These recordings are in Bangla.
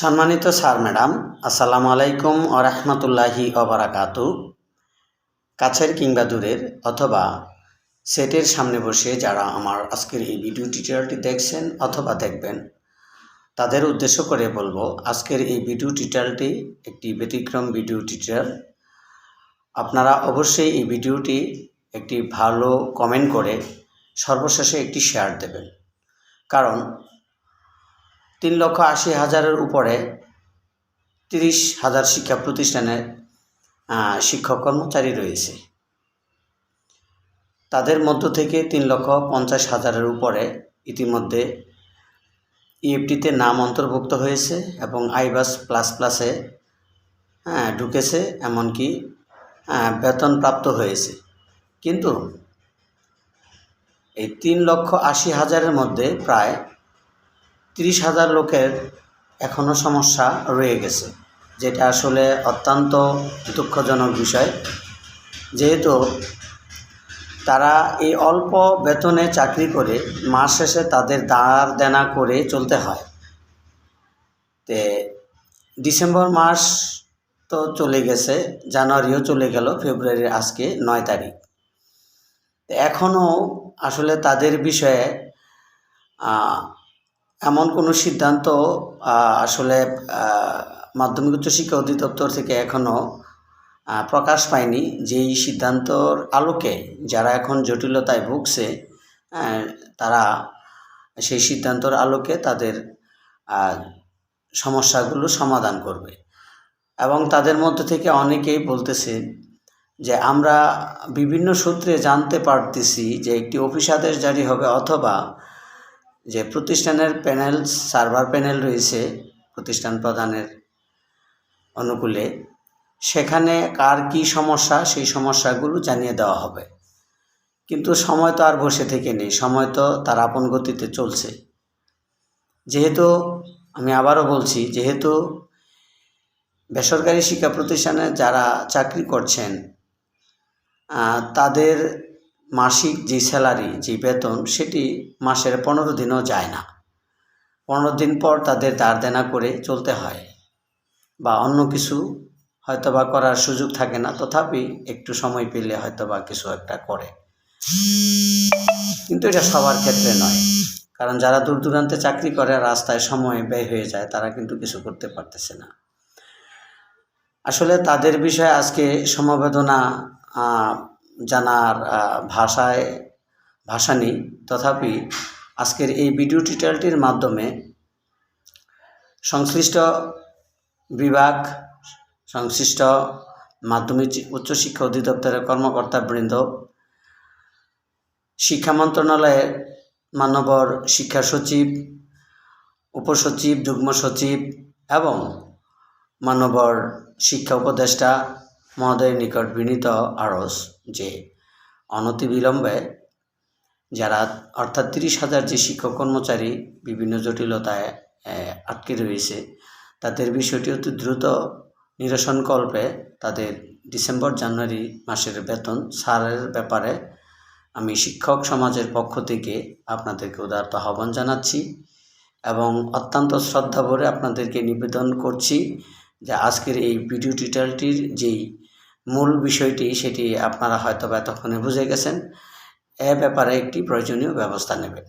সম্মানিত স্যার, ম্যাডাম, আসসালামু আলাইকুম ও রহমতুল্লাহি অবরাকাতু কাছের কিংবা দূরের অথবা সেটের সামনে বসে যারা আমার আজকের এই ভিডিও টিউটোরিয়ালটি দেখছেন অথবা দেখবেন, তাদের উদ্দেশ্য করে বলব আজকের এই ভিডিও টিউটোরিয়ালটি একটি ব্যতিক্রম ভিডিও টিউটোরিয়াল। আপনারা অবশ্যই এই ভিডিওটি একটি ভালো কমেন্ট করে সর্বশেষে একটি শেয়ার দেবেন। কারণ তিন লক্ষ আশি হাজারের উপরে তিরিশ হাজার শিক্ষা প্রতিষ্ঠানের শিক্ষক কর্মচারী রয়েছে। তাদের মধ্য থেকে তিন লক্ষ পঞ্চাশ হাজারের উপরে ইতিমধ্যে ইএফটিতে নাম অন্তর্ভুক্ত হয়েছে এবং আইবাস প্লাস প্লাসে ঢুকেছে, এমনকি বেতন প্রাপ্ত হয়েছে। কিন্তু এই তিন লক্ষ আশি হাজারের মধ্যে প্রায় তিরিশ হাজার লোকের এখনও সমস্যা রয়ে গেছে, যেটা আসলে অত্যন্ত দুঃখজনক বিষয়। যেহেতু তারা এই অল্প বেতনে চাকরি করে মাস শেষে তাদের দাঁড় দেনা করে চলতে হয়। তে ডিসেম্বর মাস তো চলে গেছে, জানুয়ারিও চলে গেল, ফেব্রুয়ারির আজকে নয় তারিখ। এখনও আসলে তাদের বিষয়ে এমন কোনো সিদ্ধান্ত আসলে মাধ্যমিক উচ্চ শিক্ষা অধিদপ্তর থেকে এখনও প্রকাশ পায়নি যেই সিদ্ধান্তর আলোকে যারা এখন জটিলতায় ভুগছে তারা সেই সিদ্ধান্তর আলোকে তাদের সমস্যাগুলো সমাধান করবে। এবং তাদের মধ্যে থেকে অনেকেই বলতেছে যে, আমরা বিভিন্ন সূত্রে জানতে পারতেছি যে একটি অফিস আদেশ জারি হবে অথবা যে প্রতিষ্ঠানের প্যানেল, সার্ভার প্যানেল রয়েছে প্রতিষ্ঠান প্রধানের অনুকূলে, সেখানে কার কি সমস্যা, সেই সমস্যাগুলো জানিয়ে দেওয়া হবে। কিন্তু সময় তো আর বসে থেকে নেই, সময় তো তার আপন গতিতে চলছে। যেহেতু, আমি আবারও বলছি, যেহেতু বেসরকারি শিক্ষা প্রতিষ্ঠানে যারা চাকরি করছেন তাদের মাসিক যে স্যালারি, যে বেতন, সেটি মাসের পনেরো দিনও যায় না। পনেরো দিন পর তাদের দাঁড় দেনা করে চলতে হয় বা অন্য কিছু হয়তোবা করার সুযোগ থাকে না, তথাপি একটু সময় পেলে হয়তোবা কিছু একটা করে। কিন্তু এটা সবার ক্ষেত্রে নয়। কারণ যারা দূর দূরান্তে চাকরি করে, রাস্তায় সময় ব্যয় হয়ে যায়, তারা কিন্তু কিছু করতে পারতেছে না। আসলে তাদের বিষয়ে আজকে সমবেদনা জানার ভাষায়, ভাষা নেই। তথাপি আজকের এই ভিডিও টিউটোরিয়ালটির মাধ্যমে সংশ্লিষ্ট বিভাগ, সংশ্লিষ্ট মাধ্যমিক উচ্চশিক্ষা অধিদপ্তরের কর্মকর্তাবৃন্দ শিক্ষা মন্ত্রণালয়ের মানবর শিক্ষা সচিব, উপসচিব, যুগ্ম সচিব এবং মানবর শিক্ষা উপদেষ্টা মহোদয়ের নিকট বিনীত আরজ যে, অনতিবিলম্বে যারা অর্থাৎ তিরিশ হাজার যে শিক্ষক কর্মচারী বিভিন্ন জটিলতায় আটকে রয়েছে, তাদের বিষয়টি অতি দ্রুত নিরসনকল্পে তাদের ডিসেম্বর, জানুয়ারি মাসের বেতন ছাড়ের ব্যাপারে আমি শিক্ষক সমাজের পক্ষ থেকে আপনাদেরকে উদারত আহ্বান জানাচ্ছি এবং অত্যন্ত শ্রদ্ধা ভরে আপনাদেরকে নিবেদন করছি যে আজকের এই ভিডিও টিউটোরিয়ালটির যেই মূল বিষয়টি সেটি আপনারা হয়তো বা এতক্ষণে বুঝে গেছেন। এ ব্যাপারে একটি প্রয়োজনীয় ব্যবস্থা নেবেন।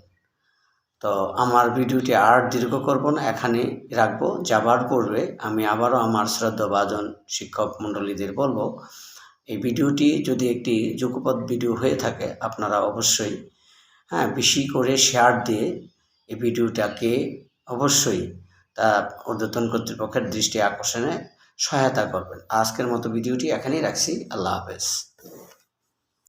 তো আমার ভিডিওটি আর দীর্ঘ করব না এখানে রাখব। যাবার পূর্বে আমি আবারও আমার শ্রদ্ধাভাজন শিক্ষক মণ্ডলীদের বলব, এই ভিডিওটি যদি একটি যুগপৎ ভিডিও হয়ে থাকে, আপনারা অবশ্যই হ্যাঁ বেশি করে শেয়ার দিয়ে এই ভিডিওটাকে অবশ্যই তা ঊর্ধ্বতন কর্তৃপক্ষের দৃষ্টি আকর্ষণে সহায়তা করবেন। আজকের মতো ভিডিওটি এখানেই রাখছি। আল্লাহ হাফেজ।